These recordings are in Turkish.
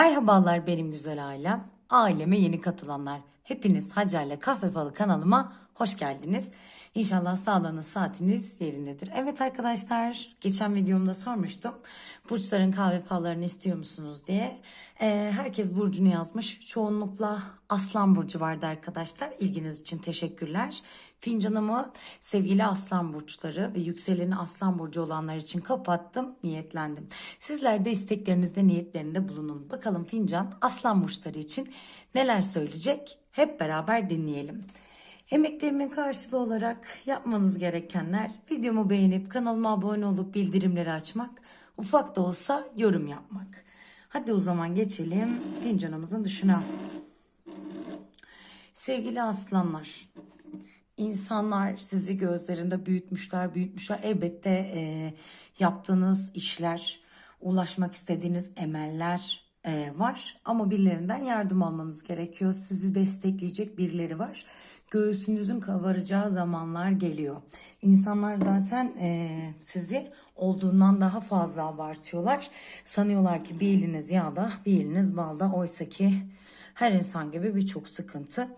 Merhabalar benim güzel ailem. Aileme yeni katılanlar. Hepiniz Hacer'le Kahve Falı kanalıma hoş geldiniz. İnşallah sağlığınız, saatiniz yerindedir. Evet arkadaşlar, geçen videomda sormuştum. Burçların kahve fallarını istiyor musunuz diye. Ee, herkes burcunu yazmış. Çoğunlukla Aslan Burcu vardı arkadaşlar. İlginiz için teşekkürler. Fincanımı sevgili aslan burçları ve yükseleni aslan burcu olanlar için kapattım, niyetlendim. Sizler de isteklerinizde, niyetlerinde bulunun. Bakalım fincan aslan burçları için neler söyleyecek? Hep beraber dinleyelim. Emeklerimin karşılığı olarak yapmanız gerekenler videomu beğenip kanalıma abone olup bildirimleri açmak, ufak da olsa yorum yapmak. Hadi o zaman geçelim fincanımızın dışına. Sevgili aslanlar, İnsanlar sizi gözlerinde büyütmüşler, büyütmüşler. Elbette e, yaptığınız işler, ulaşmak istediğiniz emeller e, var. Ama birilerinden yardım almanız gerekiyor. Sizi destekleyecek birileri var. Göğsünüzün kavaracağı zamanlar geliyor. İnsanlar zaten e, sizi olduğundan daha fazla abartıyorlar. Sanıyorlar ki bir eliniz yağda, bir eliniz balda. Oysa ki her insan gibi birçok sıkıntı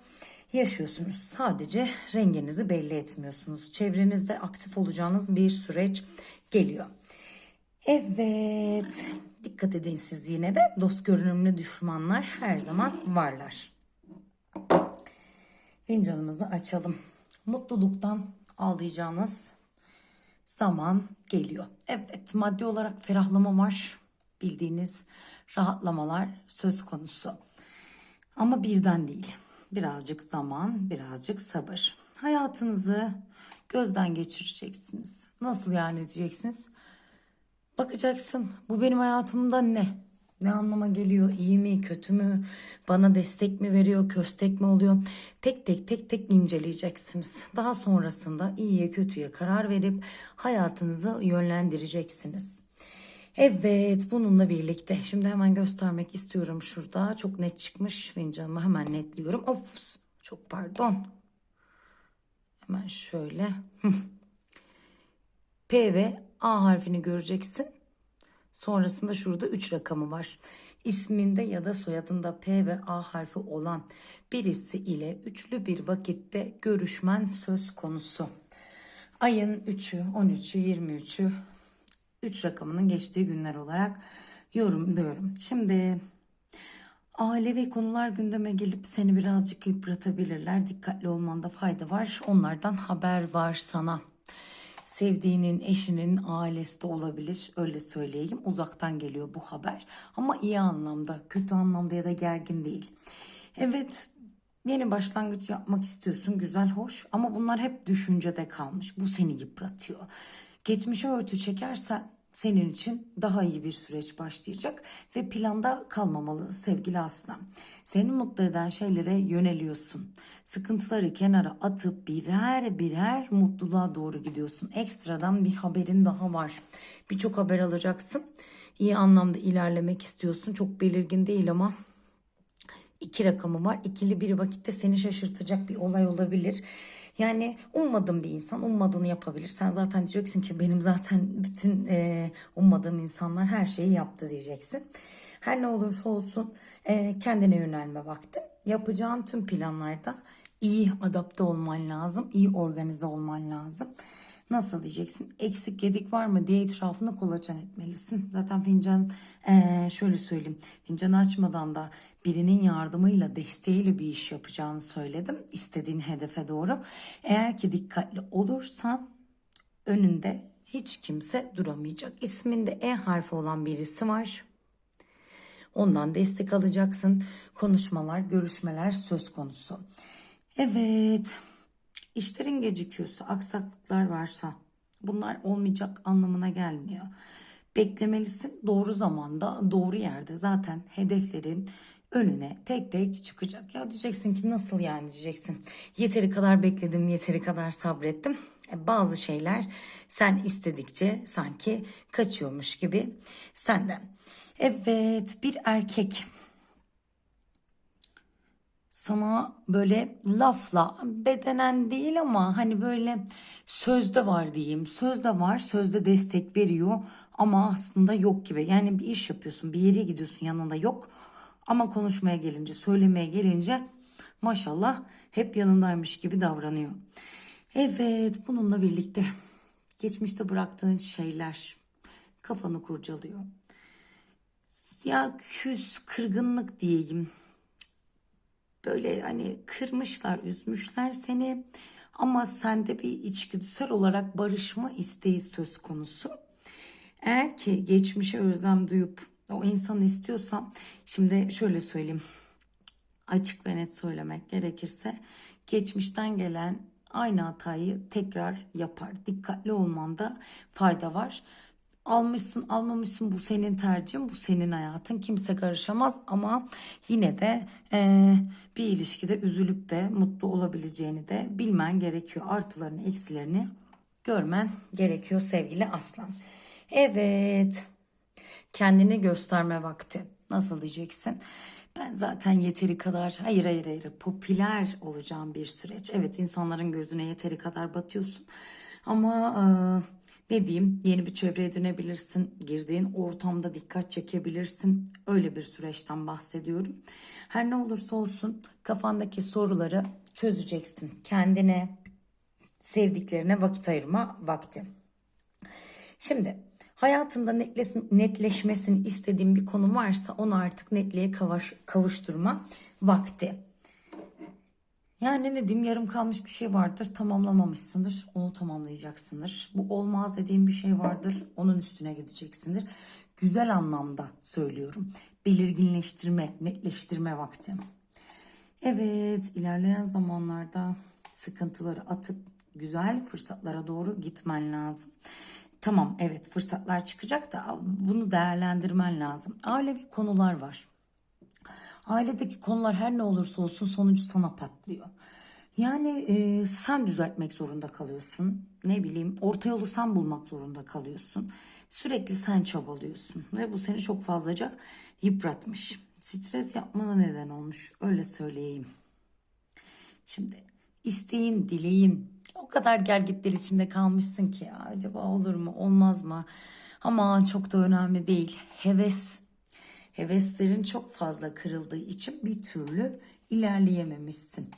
yaşıyorsunuz. Sadece renginizi belli etmiyorsunuz. Çevrenizde aktif olacağınız bir süreç geliyor. Evet. Dikkat edin siz yine de dost görünümlü düşmanlar her zaman varlar. Fincanımızı açalım. Mutluluktan ağlayacağınız zaman geliyor. Evet maddi olarak ferahlama var. Bildiğiniz rahatlamalar söz konusu. Ama birden değil. Birazcık zaman, birazcık sabır. Hayatınızı gözden geçireceksiniz. Nasıl yani diyeceksiniz? Bakacaksın bu benim hayatımda ne? Ne anlama geliyor? İyi mi, kötü mü? Bana destek mi veriyor, köstek mi oluyor? Tek tek tek tek inceleyeceksiniz. Daha sonrasında iyiye kötüye karar verip hayatınızı yönlendireceksiniz. Evet bununla birlikte şimdi hemen göstermek istiyorum şurada. Çok net çıkmış fincanımı hemen netliyorum. Of çok pardon. Hemen şöyle. P ve A harfini göreceksin. Sonrasında şurada 3 rakamı var. İsminde ya da soyadında P ve A harfi olan birisi ile üçlü bir vakitte görüşmen söz konusu. Ayın 3'ü, 13'ü, 23'ü 3 rakamının geçtiği günler olarak yorumluyorum. Şimdi ailevi konular gündeme gelip seni birazcık yıpratabilirler. Dikkatli olmanda fayda var. Onlardan haber var sana. Sevdiğinin, eşinin ailesi de olabilir. Öyle söyleyeyim. Uzaktan geliyor bu haber. Ama iyi anlamda, kötü anlamda ya da gergin değil. Evet, yeni başlangıç yapmak istiyorsun. Güzel, hoş. Ama bunlar hep düşüncede kalmış. Bu seni yıpratıyor. Geçmişe örtü çekersen senin için daha iyi bir süreç başlayacak ve planda kalmamalı sevgili aslan. Seni mutlu eden şeylere yöneliyorsun. Sıkıntıları kenara atıp birer birer mutluluğa doğru gidiyorsun. Ekstradan bir haberin daha var. Birçok haber alacaksın. İyi anlamda ilerlemek istiyorsun. Çok belirgin değil ama iki rakamı var. İkili bir vakitte seni şaşırtacak bir olay olabilir. Yani ummadığın bir insan ummadığını yapabilir. Sen zaten diyeceksin ki benim zaten bütün e, ummadığım insanlar her şeyi yaptı diyeceksin. Her ne olursa olsun e, kendine yönelme vakti. Yapacağın tüm planlarda iyi adapte olman lazım. iyi organize olman lazım. Nasıl diyeceksin? Eksik yedik var mı diye etrafını kolaçan etmelisin. Zaten fincan ee, şöyle söyleyeyim. Fincanı açmadan da birinin yardımıyla desteğiyle bir iş yapacağını söyledim. İstediğin hedefe doğru. Eğer ki dikkatli olursan önünde hiç kimse duramayacak. İsminde E harfi olan birisi var. Ondan destek alacaksın. Konuşmalar, görüşmeler söz konusu. Evet. İşlerin gecikiyorsa, aksaklıklar varsa bunlar olmayacak anlamına gelmiyor. Beklemelisin doğru zamanda, doğru yerde zaten hedeflerin önüne tek tek çıkacak. Ya diyeceksin ki nasıl yani diyeceksin. Yeteri kadar bekledim, yeteri kadar sabrettim. E, bazı şeyler sen istedikçe sanki kaçıyormuş gibi senden. Evet bir erkek sana böyle lafla bedenen değil ama hani böyle sözde var diyeyim. Sözde var, sözde destek veriyor ama aslında yok gibi. Yani bir iş yapıyorsun, bir yere gidiyorsun yanında yok. Ama konuşmaya gelince, söylemeye gelince maşallah hep yanındaymış gibi davranıyor. Evet, bununla birlikte geçmişte bıraktığın şeyler kafanı kurcalıyor. Ya küs, kırgınlık diyeyim. Böyle hani kırmışlar, üzmüşler seni. Ama sende bir içgüdüsel olarak barışma isteği söz konusu. Eğer ki geçmişe özlem duyup o insanı istiyorsan şimdi şöyle söyleyeyim. Açık ve net söylemek gerekirse geçmişten gelen aynı hatayı tekrar yapar. Dikkatli olmanda fayda var. Almışsın almamışsın bu senin tercihin bu senin hayatın kimse karışamaz ama yine de eee, bir ilişkide üzülüp de mutlu olabileceğini de bilmen gerekiyor. Artılarını eksilerini görmen gerekiyor sevgili aslan. Evet kendini gösterme vakti. Nasıl diyeceksin? Ben zaten yeteri kadar hayır hayır hayır popüler olacağım bir süreç. Evet insanların gözüne yeteri kadar batıyorsun. Ama e, ne diyeyim yeni bir çevre edinebilirsin. Girdiğin ortamda dikkat çekebilirsin. Öyle bir süreçten bahsediyorum. Her ne olursa olsun kafandaki soruları çözeceksin. Kendine, sevdiklerine vakit ayırma vakti. Şimdi hayatında netleş- netleşmesini istediğin bir konu varsa onu artık netliğe kavaş- kavuşturma vakti. Yani ne diyeyim yarım kalmış bir şey vardır tamamlamamışsındır onu tamamlayacaksındır. Bu olmaz dediğin bir şey vardır onun üstüne gideceksindir. Güzel anlamda söylüyorum. Belirginleştirme, netleştirme vakti. Evet, ilerleyen zamanlarda sıkıntıları atıp güzel fırsatlara doğru gitmen lazım. Tamam, evet fırsatlar çıkacak da bunu değerlendirmen lazım. Ailevi konular var. Ailedeki konular her ne olursa olsun sonucu sana patlıyor. Yani e, sen düzeltmek zorunda kalıyorsun. Ne bileyim orta yolu sen bulmak zorunda kalıyorsun. Sürekli sen çabalıyorsun ve bu seni çok fazlaca yıpratmış. Stres yapmana neden olmuş öyle söyleyeyim. Şimdi isteğin, dileğin o kadar gergitler içinde kalmışsın ki ya, acaba olur mu, olmaz mı? Ama çok da önemli değil. Heves. Heveslerin çok fazla kırıldığı için bir türlü ilerleyememişsin.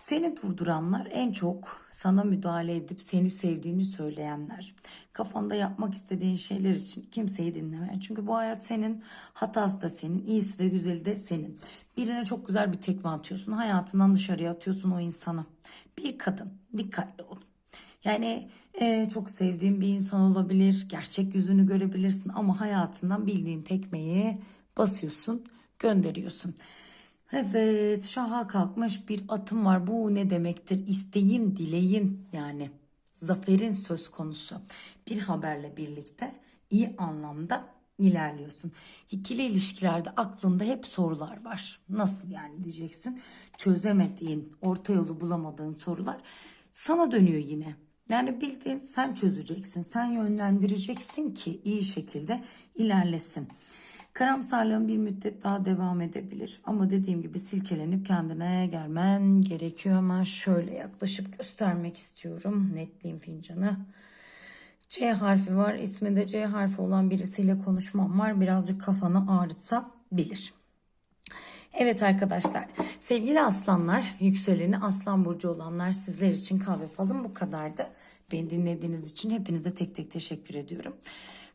Seni durduranlar en çok sana müdahale edip seni sevdiğini söyleyenler. Kafanda yapmak istediğin şeyler için kimseyi dinleme. Çünkü bu hayat senin, hatası da senin, iyisi de güzeli de senin. Birine çok güzel bir tekme atıyorsun, hayatından dışarıya atıyorsun o insanı. Bir kadın, dikkatli ol. Yani e, çok sevdiğin bir insan olabilir, gerçek yüzünü görebilirsin ama hayatından bildiğin tekmeyi basıyorsun, gönderiyorsun. Evet, şaha kalkmış bir atım var. Bu ne demektir? İsteğin, dileğin yani zaferin söz konusu. Bir haberle birlikte iyi anlamda ilerliyorsun. İkili ilişkilerde aklında hep sorular var. Nasıl yani diyeceksin? Çözemediğin, orta yolu bulamadığın sorular sana dönüyor yine. Yani bildiğin sen çözeceksin, sen yönlendireceksin ki iyi şekilde ilerlesin. Karamsarlığın bir müddet daha devam edebilir. Ama dediğim gibi silkelenip kendine gelmen gerekiyor. Hemen şöyle yaklaşıp göstermek istiyorum. Netliğim fincanı. C harfi var. İsminde C harfi olan birisiyle konuşmam var. Birazcık kafanı ağrıtabilir. Evet arkadaşlar sevgili aslanlar yükseleni aslan burcu olanlar sizler için kahve falım bu kadardı. Beni dinlediğiniz için hepinize tek tek teşekkür ediyorum.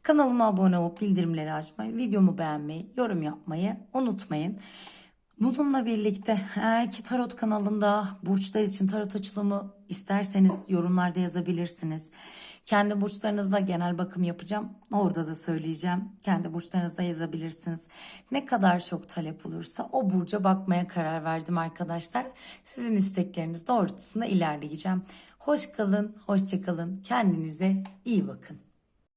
Kanalıma abone olup bildirimleri açmayı, videomu beğenmeyi, yorum yapmayı unutmayın. Bununla birlikte eğer ki tarot kanalında burçlar için tarot açılımı isterseniz yorumlarda yazabilirsiniz. Kendi burçlarınızda genel bakım yapacağım. Orada da söyleyeceğim. Kendi burçlarınızda yazabilirsiniz. Ne kadar çok talep olursa o burca bakmaya karar verdim arkadaşlar. Sizin istekleriniz doğrultusunda ilerleyeceğim. Hoş kalın, hoşça kalın. Kendinize iyi bakın.